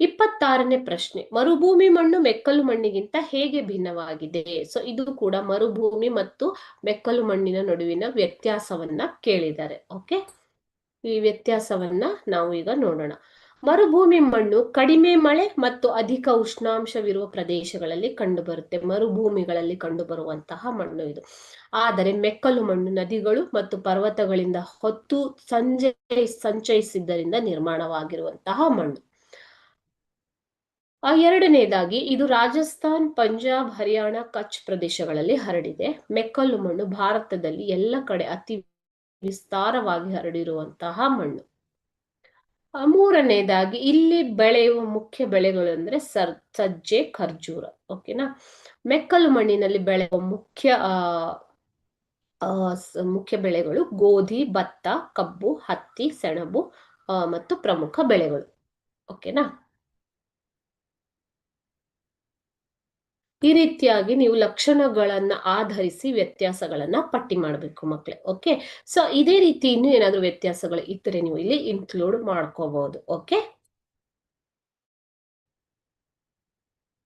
ಇಪ್ಪತ್ತಾರನೇ ಪ್ರಶ್ನೆ, ಮರುಭೂಮಿ ಮಣ್ಣು ಮೆಕ್ಕಲು ಮಣ್ಣಿಗಿಂತ ಹೇಗೆ ಭಿನ್ನವಾಗಿದೆ? ಸೊ ಇದು ಕೂಡ ಮರುಭೂಮಿ ಮತ್ತು ಮೆಕ್ಕಲು ಮಣ್ಣಿನ ನಡುವಿನ ವ್ಯತ್ಯಾಸವನ್ನ ಕೇಳಿದ್ದಾರೆ. ಓಕೆ ಈ ವ್ಯತ್ಯಾಸವನ್ನ ನಾವು ಈಗ ನೋಡೋಣ. ಮರುಭೂಮಿ ಮಣ್ಣು ಕಡಿಮೆ ಮಳೆ ಮತ್ತು ಅಧಿಕ ಉಷ್ಣಾಂಶವಿರುವ ಪ್ರದೇಶಗಳಲ್ಲಿ ಕಂಡುಬರುತ್ತೆ. ಮರುಭೂಮಿಗಳಲ್ಲಿ ಕಂಡುಬರುವಂತಹ ಮಣ್ಣು ಇದು. ಆದರೆ ಮೆಕ್ಕಲು ಮಣ್ಣು ನದಿಗಳು ಮತ್ತು ಪರ್ವತಗಳಿಂದ ಹೊತ್ತು ಸಂಜೆ, ಸಂಚಯಿಸಿದ್ದರಿಂದ ನಿರ್ಮಾಣವಾಗಿರುವಂತಹ ಮಣ್ಣು. ಆ ಎರಡನೇದಾಗಿ ಇದು ರಾಜಸ್ಥಾನ್, ಪಂಜಾಬ್, ಹರಿಯಾಣ, ಕಚ್ ಪ್ರದೇಶಗಳಲ್ಲಿ ಹರಡಿದೆ. ಮೆಕ್ಕಲು ಮಣ್ಣು ಭಾರತದಲ್ಲಿ ಎಲ್ಲ ಕಡೆ ಅತಿ ವಿಸ್ತಾರವಾಗಿ ಹರಡಿರುವಂತಹ ಮಣ್ಣು. ಮೂರನೇದಾಗಿ ಇಲ್ಲಿ ಬೆಳೆಯುವ ಮುಖ್ಯ ಬೆಳೆಗಳು ಅಂದ್ರೆ ಸರ್, ಸಜ್ಜೆ, ಖರ್ಜೂರ ಓಕೆನಾ ಮೆಕ್ಕಲು ಮಣ್ಣಿನಲ್ಲಿ ಬೆಳೆಯುವ ಮುಖ್ಯ ಮುಖ್ಯ ಬೆಳೆಗಳು ಗೋಧಿ, ಭತ್ತ, ಕಬ್ಬು, ಹತ್ತಿ, ಸೆಣಬು ಮತ್ತು ಪ್ರಮುಖ ಬೆಳೆಗಳು ಓಕೆನಾ ಈ ರೀತಿಯಾಗಿ ನೀವು ಲಕ್ಷಣಗಳನ್ನ ಆಧರಿಸಿ ವ್ಯತ್ಯಾಸಗಳನ್ನ ಪಟ್ಟಿ ಮಾಡಬೇಕು ಮಕ್ಕಳೇ ಓಕೆ ಸೊ ಇದೇ ರೀತಿ ಇನ್ನೂ ಏನಾದರೂ ವ್ಯತ್ಯಾಸಗಳು ಇದ್ದರೆ ನೀವು ಇಲ್ಲಿ ಇನ್ಕ್ಲೂಡ್ ಮಾಡ್ಕೋಬಹುದು ಓಕೆ